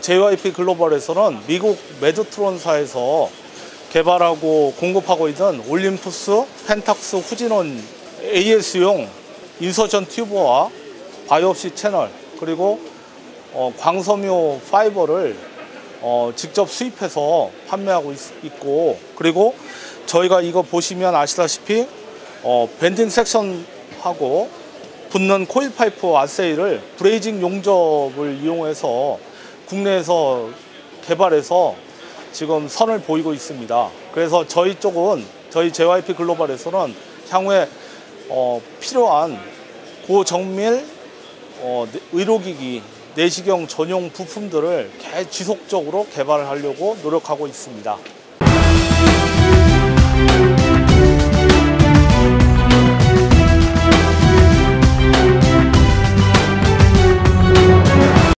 JYP 글로벌에서는 미국 메드트론사에서 개발하고 공급하고 있는 올림푸스 펜탁스 후진원 AS용 인서전 튜브와 바이옵시 채널 그리고 어, 광섬유 파이버를 어, 직접 수입해서 판매하고 있, 고 그리고 저희가 이거 보시면 아시다시피 어, 밴딩 섹션하고 붙는 코일 파이프 아세이를 브레이징 용접을 이용해서 국내에서 개발해서 지금 선을 보이고 있습니다. 그래서 저희 쪽은 저희 JYP 글로벌에서는 향후에 어, 필요한 고정밀 어, 네- 의료기기 내시경 전용 부품들을 개- 지속적으로 개발을 하려고 노력하고 있습니다.